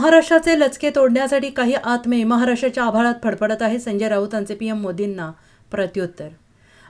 महाराष्ट्राचे लचके तोडण्यासाठी काही आत्मे महाराष्ट्राच्या आभाळात फडफडत आहे संजय राऊतांचे पीएम मोदींना प्रत्युत्तर.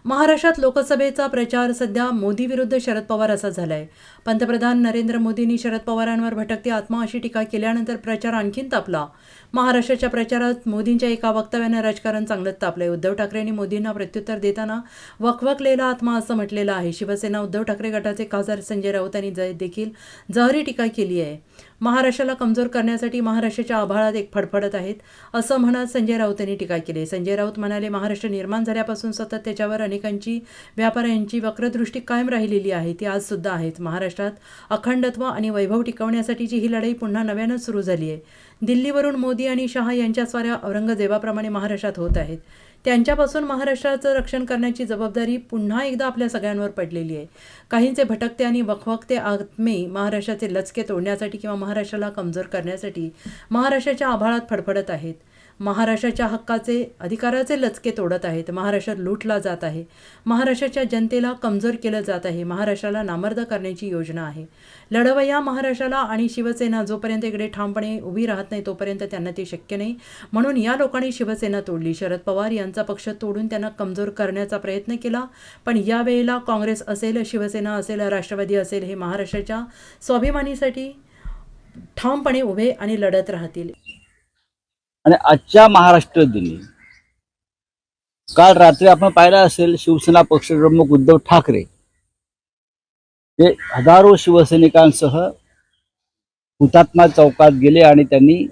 महाराष्ट्रात लोकसभेचा प्रचार सध्या मोदी विरुद्ध शरद पवार असा झालाय. पंतप्रधान नरेंद्र मोदींनी शरद पवारांवर भटकती आत्मा अशी टीका केल्यानंतर प्रचार आणखीन तापला. महाराष्ट्राच्या प्रचारात मोदींच्या एका वक्तव्यानं राजकारण चांगलंच तापलंय. उद्धव ठाकरेंनी मोदींना प्रत्युत्तर देताना वखवकलेला आत्मा असं म्हटलेलं आहे. शिवसेना उद्धव ठाकरे गटाचे खासदार संजय राऊत यांनी ज- देखील जहरी टीका केली आहे. महाराष्ट्राला कमजोर करण्यासाठी महाराष्ट्राच्या आभाळात एक फडफडत आहेत असं म्हणत संजय राऊत यांनी टीका केली. संजय राऊत म्हणाले महाराष्ट्र निर्माण झाल्यापासून सतत त्याच्यावर अनेकांची व्यापाऱ्यांची वक्रदृष्टी कायम राहिलेली आहे. ती आज सुद्धा आहेत. महाराष्ट्र महाराष्ट्रात अखंडत्व आणि वैभव टिकवण्यासाठीची ही लढाई पुन्हा नव्यानं सुरू झाली आहे. दिल्लीवरून मोदी आणि शहा यांच्या स्वाऱ्या औरंगजेबाप्रमाणे महाराष्ट्रात होत आहेत. त्यांच्यापासून महाराष्ट्राचं रक्षण करण्याची जबाबदारी पुन्हा एकदा आपल्या सगळ्यांवर पडलेली आहे. काहींचे भटकते आणि वखवखते आत्मे महाराष्ट्राचे लचके तोडण्यासाठी किंवा महाराष्ट्राला कमजोर करण्यासाठी महाराष्ट्राच्या आभाळात फडफडत आहेत. महाराष्ट्राच्या हक्काचे अधिकाराचे लचके तोडत आहेत. महाराष्ट्र लुटला जात आहे. महाराष्ट्राच्या जनतेला कमजोर केलं जात आहे. महाराष्ट्राला नामर्द करण्याची योजना आहे. लढवय्या महाराष्ट्राला आणि शिवसेना जोपर्यंत इकडे ठामपणे उभी राहत नाही तोपर्यंत त्यांना ते शक्य नाही. म्हणून या लोकांनी शिवसेना तोडली. शरद पवार यांचा पक्ष तोडून त्यांना कमजोर करण्याचा प्रयत्न केला. पण यावेळेला काँग्रेस असेल शिवसेना असेल राष्ट्रवादी असेल हे महाराष्ट्राच्या स्वाभिमानीसाठी ठामपणे उभे आणि लढत राहतील. आणि आजच्या महाराष्ट्र दिनी काल रात्री आपण पाहिलं असेल शिवसेना पक्षप्रमुख उद्धव ठाकरे हे हजारो शिवसैनिकांसह हुतात्मा चौकात गेले आणि त्यांनी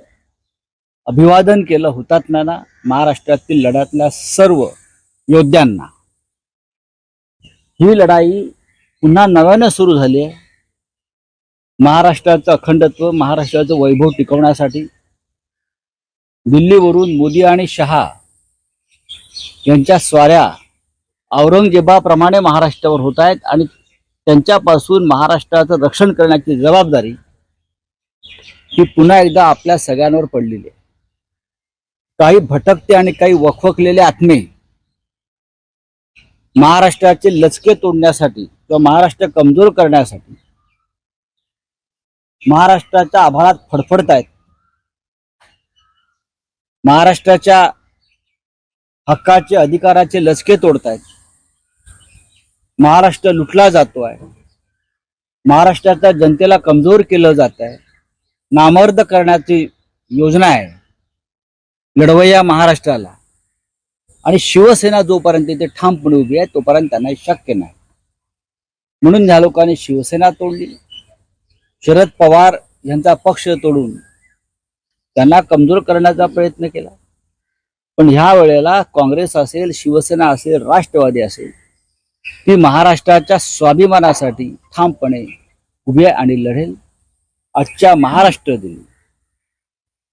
अभिवादन केलं हुतात्म्यांना महाराष्ट्रातील लढ्यातल्या सर्व योद्ध्यांना. ही लढाई पुन्हा नव्यानं सुरू झाली आहे. महाराष्ट्राचं अखंडत्व महाराष्ट्राचं वैभव टिकवण्यासाठी दिल्लीवरून मोदी आणि शहा यांच्या स्वाऱ्या औरंगजेबाप्रमाणे महाराष्ट्रावर होत आहेत आणि त्यांच्यापासून महाराष्ट्राचं रक्षण करण्याची जबाबदारी ही पुन्हा एकदा आपल्या सगळ्यांवर पडलेली आहे. काही भटकते आणि काही वखवकलेले आत्मे महाराष्ट्राचे लचके तोडण्यासाठी किंवा महाराष्ट्र कमजोर करण्यासाठी महाराष्ट्राच्या आभाळात फडफडत आहेत महाराष्ट्राच्या हक्काचे अधिकाराचे लचके तोडतायत. महाराष्ट्र लुटला जातो आहे महाराष्ट्राच्या जनतेला कमजोर केलं जात आहे नामर्द करण्याची योजना आहे. लढवय्या महाराष्ट्राला. आणि शिवसेना जोपर्यंत इथे ठामपणे उभी आहे तोपर्यंत त्यांना शक्य नाही. म्हणून या लोकांनी शिवसेना तोडली. शरद पवार यांचा पक्ष तोडून त्यांना कमजोर करण्याचा प्रयत्न केला. पण ह्या वेळेला काँग्रेस असेल शिवसेना असेल राष्ट्रवादी असेल ती महाराष्ट्राच्या स्वाभिमानासाठी ठामपणे उभी आणि लढेल. आजच्या महाराष्ट्र दिन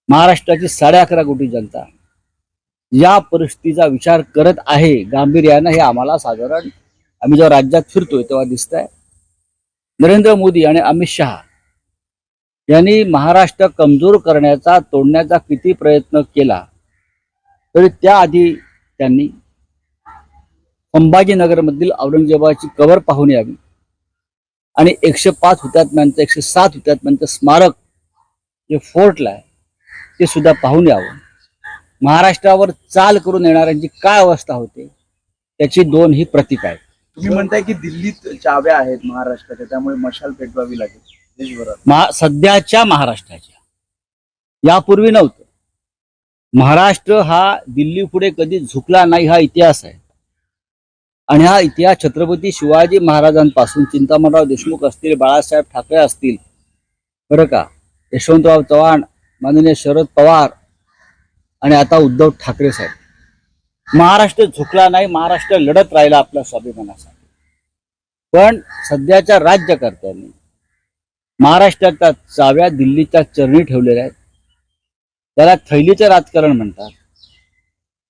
महाराष्ट्राची साडे अकरा कोटी जनता या परिस्थितीचा विचार करत आहे गांभीर्यानं हे आम्हाला साधारण आम्ही जेव्हा राज्यात फिरतोय तेव्हा दिसत आहे नरेंद्र मोदी आणि अमित शहा यांनी महाराष्ट्र कमजोर करण्याचा तोडण्याचा किती प्रयत्न केला तरी त्याआधी त्यांनी संभाजीनगरमधील औरंगजेबाची कबर पाहून यावी. आणि एकशे पाच हुतात्म्यांचं एकशे सात हुतात्म्यांचं स्मारक जे फोर्टला आहे ते सुद्धा पाहून यावं. महाराष्ट्रावर चाल करून येणाऱ्यांची काय अवस्था होते त्याची दोन ही प्रतीक आहेत. तुम्ही म्हणताय की दिल्लीत चाव्या आहेत महाराष्ट्राच्या त्यामुळे मशाल पेटवावी लागेल. महा सध्याच्या महाराष्ट्राच्या. यापूर्वी नव्हतं. महाराष्ट्र हा दिल्ली पुढे कधी झुकला नाही हा इतिहास आहे. आणि हा इतिहास छत्रपती शिवाजी महाराजांपासून चिंतामणराव देशमुख असतील बाळासाहेब ठाकरे असतील बरं का? यशवंतराव चव्हाण माननीय शरद पवार आणि आता उद्धव ठाकरे साहेब. महाराष्ट्र झुकला नाही महाराष्ट्र लढत राहिला आपल्या स्वाभिमानासाठी. पण सध्याच्या राज्यकर्त्यांनी महाराष्ट्राच्या चाव्या दिल्लीच्या चरणी ठेवलेल्या आहेत. त्याला थैलीचं राजकारण म्हणतात.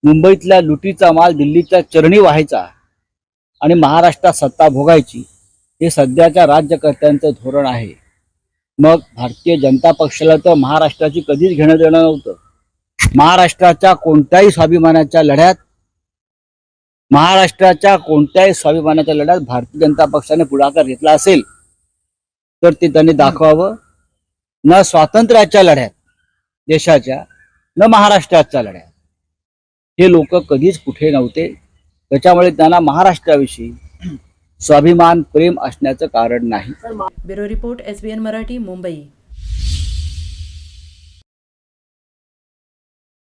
मुंबईतल्या लुटीचा माल दिल्लीच्या चरणी व्हायचा आणि महाराष्ट्रात सत्ता भोगायची हे सध्याच्या राज्यकर्त्यांचं धोरण आहे. मग भारतीय जनता पक्षाला तर महाराष्ट्राची कधीच घेणं देणं नव्हतं. महाराष्ट्राच्या कोणत्याही स्वाभिमानाच्या लढ्यात महाराष्ट्राच्या कोणत्याही स्वाभिमानाच्या लढ्यात भारतीय जनता पक्षाने पुढाकार घेतला असेल तर ते त्यांनी दाखवावं. न स्वातंत्र्याच्या लढ्यात देशाच्या न महाराष्ट्राच्या लढ्या हे लोक कधीच कुठे नव्हते. त्याच्यामुळे त्यांना महाराष्ट्राविषयी स्वाभिमान प्रेम असण्याचं कारण नाही. Bureau report S B N Marathi Mumbai.